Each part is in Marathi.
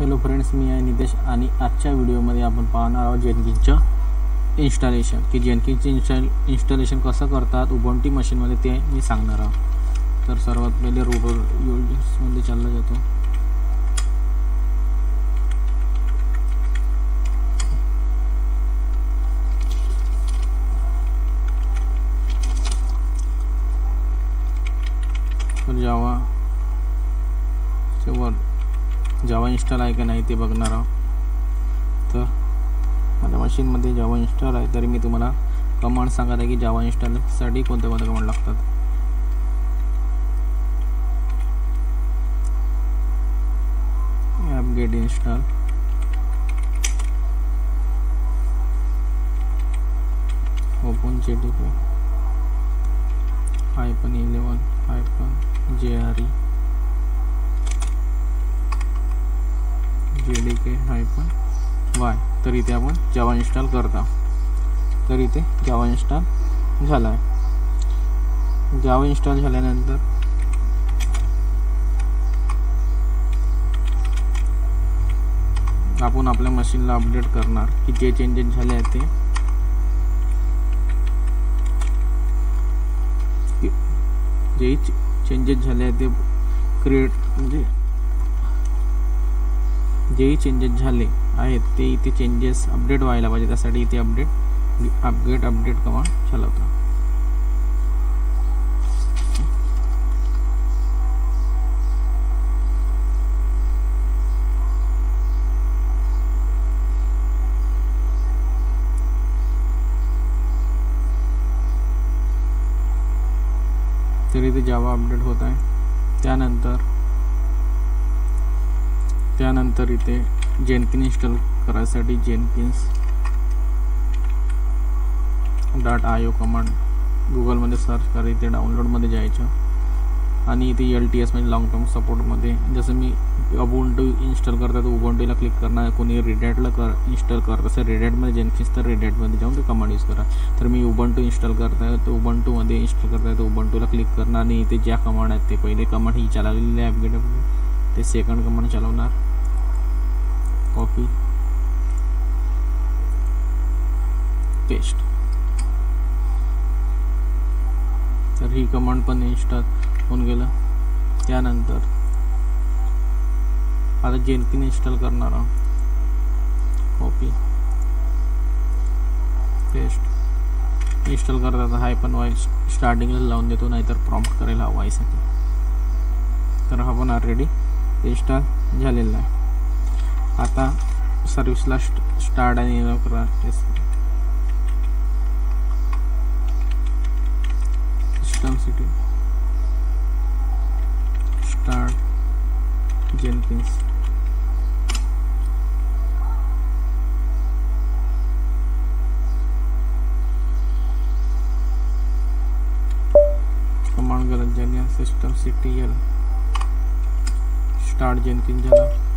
हॅलो फ्रेंड्स मी आहे नितेश आणि आजच्या व्हिडिओमध्ये आपण पाहणार आहोत जेनकिनचं इन्स्टॉलेशन की जेनकिनचं इन्स्टॉल इन्स्टॉलेशन कसं करतात उबंटी मशीनमध्ये ते मी सांगणार आहोत. तर सर्वात पहिले रोबो युजर्समध्ये चालला जातो तर जावा वर जावा इन्स्टॉल आहे का नाही ते बघणार आहोत. तर माझ्या मशीनमध्ये जावा इन्स्टॉल आहे. तरी मी तुम्हाला कमांड सांगत आहे की जावा इन्स्टॉलसाठी कोणते कोणते कमांड लागतात. Apt get install open J T P hyphen J D K हायपन Y तर इथे आपण जावा इन्स्टॉल करता. तर इथे जावा इन्स्टॉल झाला आहे जावा इन्स्टॉल झाल्यानंतर आपण आपल्या मशीनला अपडेट करणार. की जे चेंजेस झाले आहेत ते. जे चेंजेस झाले आहेत ते क्रिएट म्हणजे जेही चेंजेस झाले आहेत, ते इथे चेंजेस अपडेट पाहिजे. त्यासाठी इथे अपडेट अपडेट अपडेट कमांड चालवतो. तर जावा अपडेट होत आहे. त्यानंतर त्यानंतर इथे जेनकिन इन्स्टॉल करायसाठी Jenkins dot I O command गुगलमध्ये search करा. इथे डाउनलोडमध्ये जायचं. आणि इथे एल टी एस म्हणजे लॉंग टर्म सपोर्टमध्ये जसं मी अबोंटू इन्स्टॉल करता तर उबोंटूला क्लिक करणार कोणी रेडॅटला कर इन्स्टॉल करत असेल रेडॅटमध्ये जेनकिन्स तर रेडॅटमध्ये जाऊन ते कमांड यूज करा. तर मी उबंटू इन्स्टॉल करताय तर उबंटूमध्ये इन्स्टॉल करताय तर उबंटूला क्लिक करणार. आणि इथे ज्या कमांड आहेत ते पहिले कमांड ही चालवलेली आहे. ॲपगेट ते सेकंड कमांड चालवणार. कॉपी. पेस्ट. तर ही कमांड पण इन्स्टॉल होऊन गेलं. त्यानंतर आता जेनकिन इन्स्टॉल करणार आहोत. कॉपी पेस्ट इन्स्टॉल करता हाय पण वॉईस स्टार्टिंगला लावून देतो नाहीतर प्रॉम्प्ट करायला वायसाठी तर हा पण ऑलरेडी इन्स्टॉल झालेला आहे. आता सर्विसला स्टार्ट आणि करा system C T start Jenkins command गलत झाली system C T L start Jenkins झाला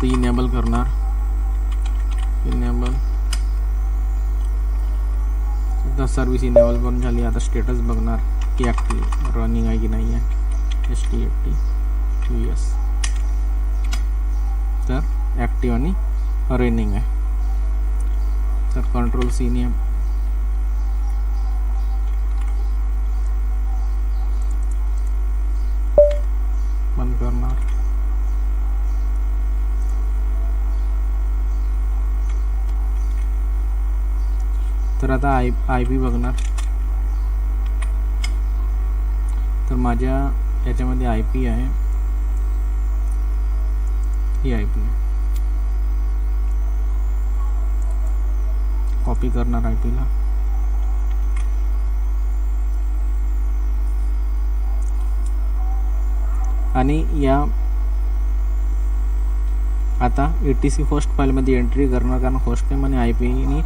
आता इनेबल करणार. इनेबल एकदा सर्विस इनेबल करून झाली. आता स्टेटस बघणार की ॲक्टिव्ह रनिंग आहे की नाही आहे. S T F T U S तर ॲक्टिव्ह आणि रनिंग आहे. तर कंट्रोल सीनियम तर आता आय आय पी बघणार. तर माझ्या याच्यामध्ये आय पी आहे. ही आय पी कॉपी करणार आय पीला आणि या आता ए टी सी होस्ट फाईलमध्ये एंट्री करणार कारण होस्ट नेम आणि आय पीनी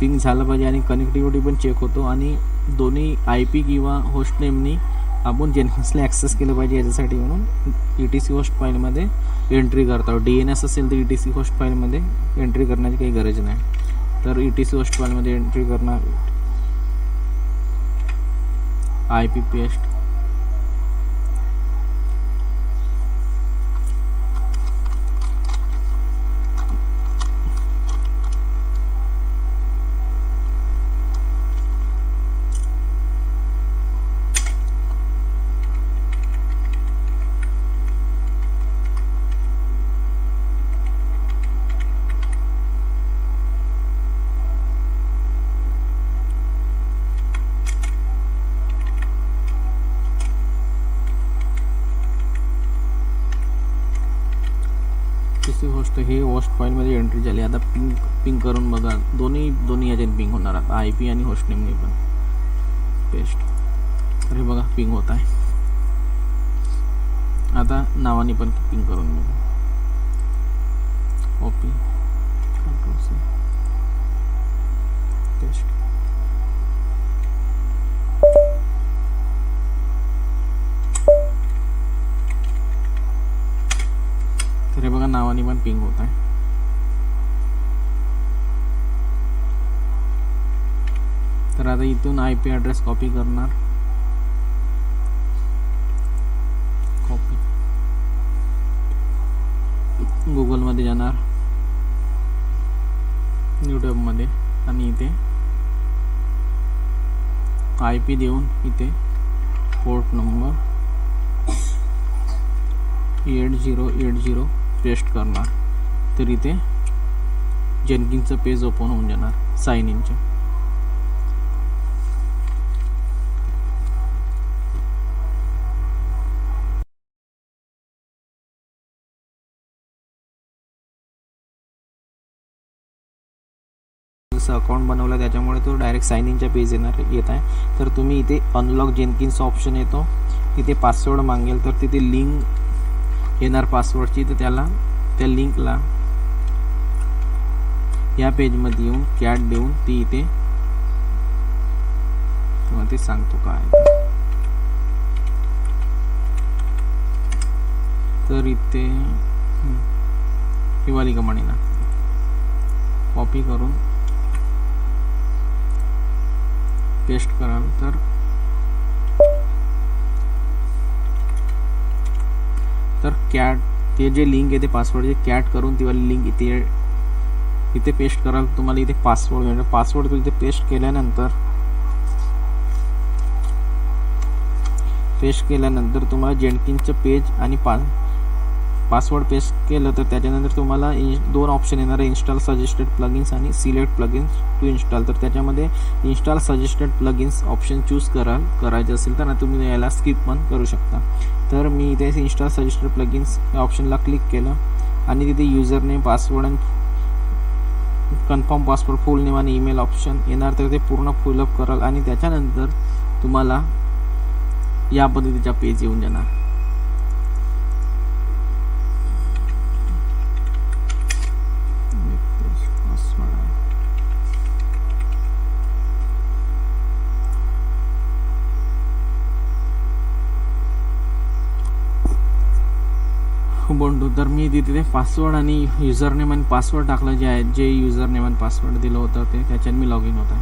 पिंग झालं पाहिजे आणि कनेक्टिव्हिटी पण चेक होतो आणि दोन्ही आय पी किंवा होस्ट नेमनी आपण जेनकिन्सला ॲक्सेस केलं पाहिजे याच्यासाठी म्हणून ई टी सी होस्ट फाईलमध्ये एंट्री करतो. डी एन एस असेल तर ई टी सी होस्ट फाईलमध्ये एंट्री करण्याची काही गरज नाही. तर ई टी सी होस्ट फाईलमध्ये एंट्री करणार आय पी पेस्ट गोष्ट हे होस्ट फाईलमध्ये एंट्री झाली. आता पिंक पिंक करून बघा. दोन्ही दोन्ही याच्यात पिंक होणार आता आय पी आणि होस्ट नेमने पण. पेस्ट तर हे बघा पिंग होत आहे. आता नावाने पण पिंक करून बघा. ओपी कंट्रोल पेस्ट हे नावाने पण पिंग होत आहे तर आता इथून आय पी ॲड्रेस कॉपी करणार। कॉपी गुगलमध्ये जाणार। यूट्यूबमध्ये आणि इथे। आय पी देऊन इथे port number eight zero eight zero paste करणार. तर इथे जेनकिनचं पेज ओपन होऊन जाणार. साईन इनचं अकाउंट बनवला त्याच्यामुळे तो डायरेक्ट साईन इनच्या पेज येणार येत आहे. तर तुम्ही इथे अनलॉक जेनकिन्स ऑप्शन येतो. तिथे पासवर्ड मागेल तर तिथे लिंक येणार पासवर्डची तर त्याला त्या लिंकला या पेजमध्ये येऊन कॅट देऊन ती इथे तुम्हाला ते सांगतो काय. तर इथे ही वाली कमाणी ना. कॉपी करून पेस्ट कराल तर तर कॅट ते जे लिंक येते पासवर्डचे कॅट करून ती वाली लिंक इथे इथे पेस्ट कराल तुम्हाला इथे पासवर्ड मिळेल पासवर्ड इथे पेस्ट केल्यानंतर पेस्ट केल्यानंतर तुम्हाला जेनकिनचं पेज आणि पा पासवर्ड पेस्ट केलं तर त्याच्यानंतर तुम्हाला इन दोन ऑप्शन येणार आहे इन्स्टॉल सजेस्टेड प्लगिन्स आणि सिलेक्ट प्लगिन्स टू इन्स्टॉल तर त्याच्यामध्ये install suggested plugins option choose कराल करायचं असेल तर ना तुम्ही याला स्किप पण करू शकता. तर मी इथे इन्स्टॉल सजेस्टेड प्लगिन्स या ऑप्शनला क्लिक केलं आणि तिथे युजर नेम पासवर्ड आणि कन्फर्म पासवर्ड फुल नेम आणि ईमेल ऑप्शन येणार. तर ते पूर्ण फुलअप कराल आणि त्याच्यानंतर तुम्हाला या पद्धतीचा पेज येऊन जाणार. बंडू तर मी तिथे पासवर्ड आणि युजर नेम आणि पासवर्ड टाकलं जे आहे जे युजर नेम आणि पासवर्ड दिलं होतं ते त्याच्यात मी लॉग इन होत.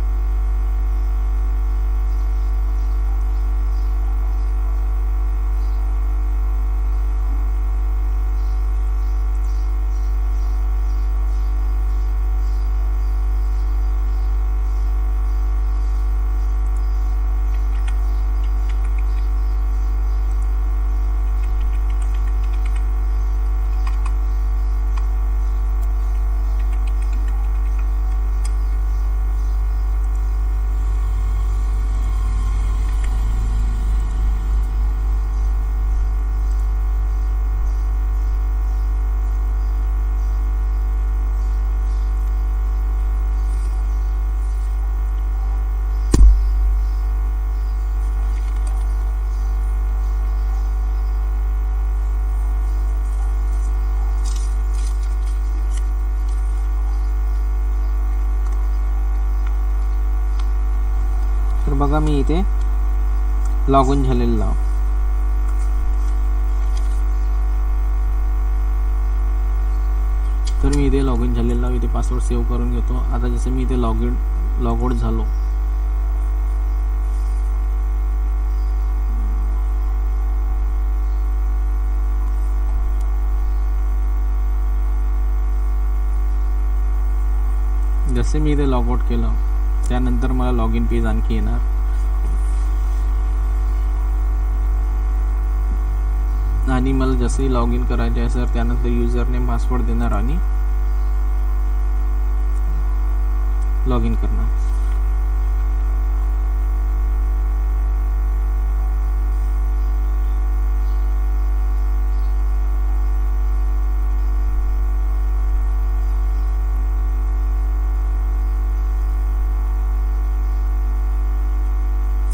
बघा मी इथे लॉग इन झालेलं नाव. तर मी इथे लॉग इन झालेलं नाव इथे पासवर्ड सेव्ह करून घेतो. आता जसं मी इथे लॉग इन लॉग आउट झालो. जसे मी इथे लॉग आउट केलं त्यानंतर मला लॉग इन पेज आणखी येणार. आणि मला जसे लॉग इन करायचे आहे सर त्यानंतर युजरने पासवर्ड देणार आणि लॉग इन करणार.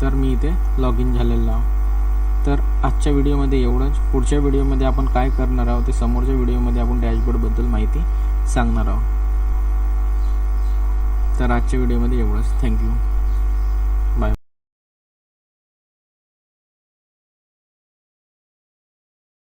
तर मी इथे लॉग इन झालेला आहो तर आजच्या व्हिडिओमध्ये एवढंच. पुढच्या व्हिडिओमध्ये आपण काय करणार आहोत ते समोरच्या व्हिडिओमध्ये आपण डॅशबोर्डबद्दल माहिती सांगणार आहोत. तर आजच्या व्हिडिओमध्ये एवढंच. थँक्यू